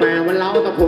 แปลว่าเล้าตะโพ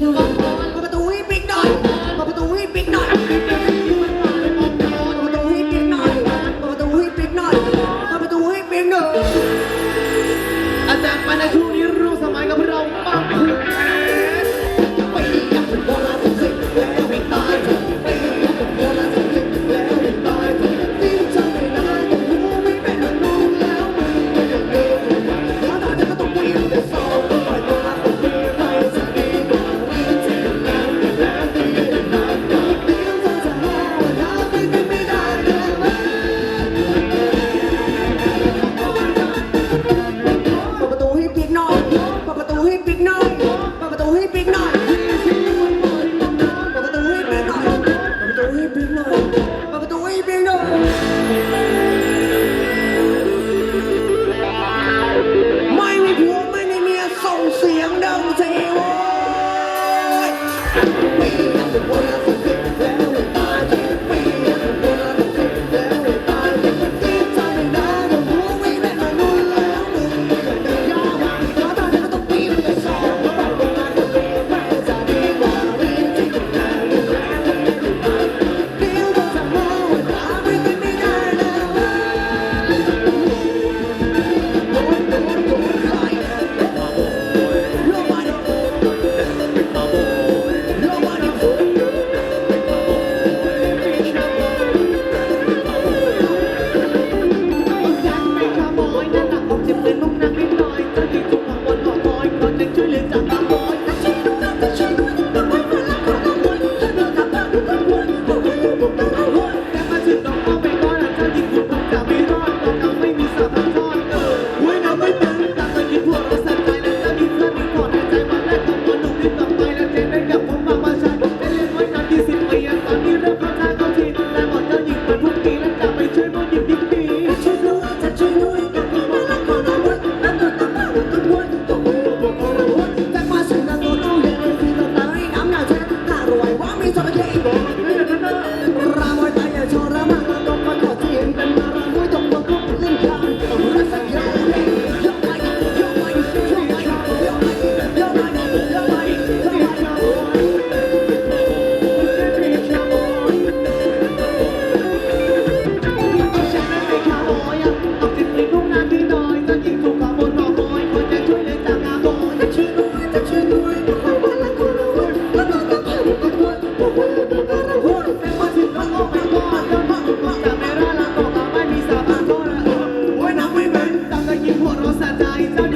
no. Niech moroza daj.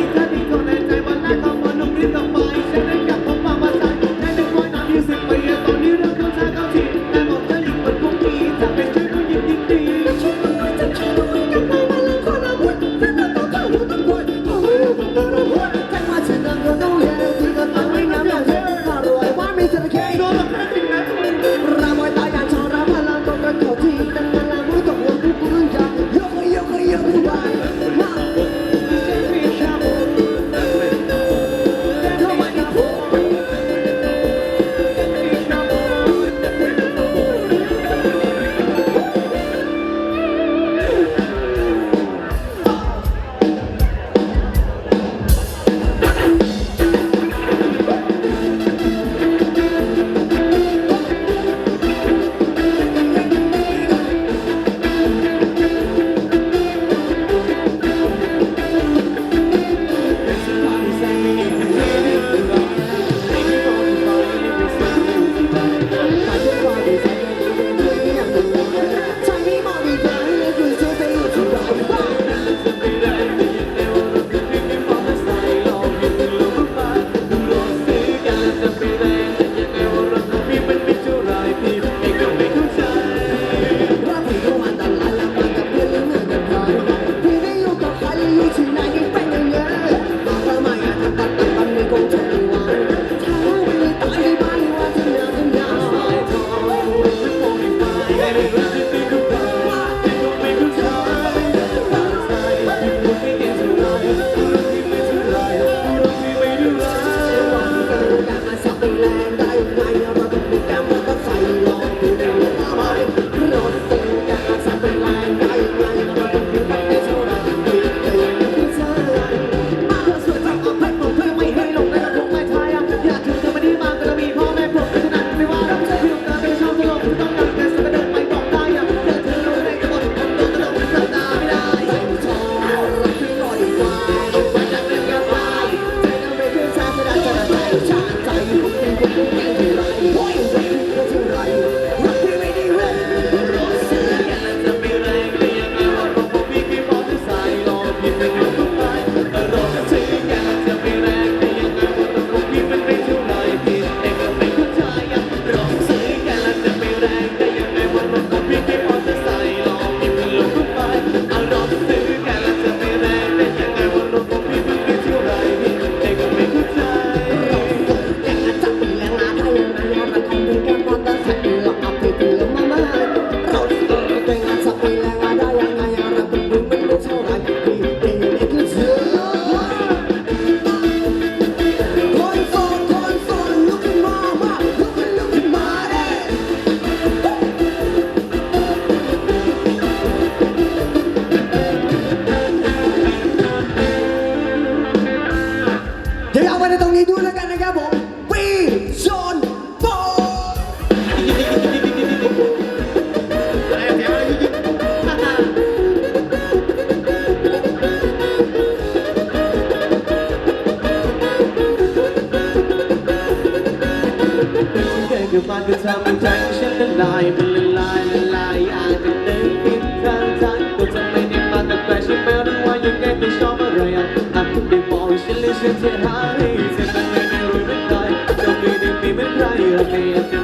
มาก็ทำใจฉันละลายมันละลายละลายอาจจะเดินผิดทางทันก็จะไม่ได้มาแต่แปลฉันไม่รู้ว่ายังไงไม่ชอบอะไรอะอาจทุกได้บอกฉันเลยฉันจะหายห้เธอไม่ได้รู้ไม่ใด้จะมีได้มีเป็นใครอะไม่อยา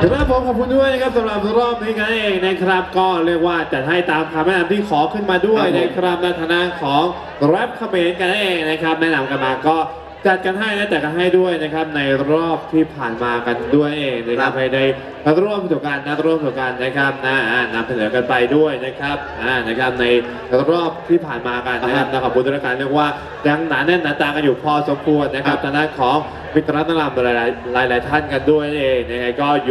ถึงแม้ผมขอบคุณด้วยนะครับสำหรับรอบนี้กันเองนะครับ ก็เรียกว่าจัดให้ตามคำแนะนำที่ขอขึ้นมาด้วยนะครับในฐานะของแรปเขมรกันเองนะครับแนะนำกันมาก็จัดกันให้นะจัดกันให้ด้วยนะครับในรอบที่ผ่านมากันด้วยเองนะครับให้ได้ร่วมประสบการณ์ร่วมประสบการณ์นะครับนะอ่านำเสนอกันไปด้วยนะครับนะครับในรอบที่ผ่านมากันนะครับนะขอบคุณทุกการเรียกว่ายังหนาแน่นหนาตากันอยู่พอสมควรนะครับในฐานะของมิตรรัตนรามหลายๆหลาย ๆ ท่านกันด้วยเองยังไงก็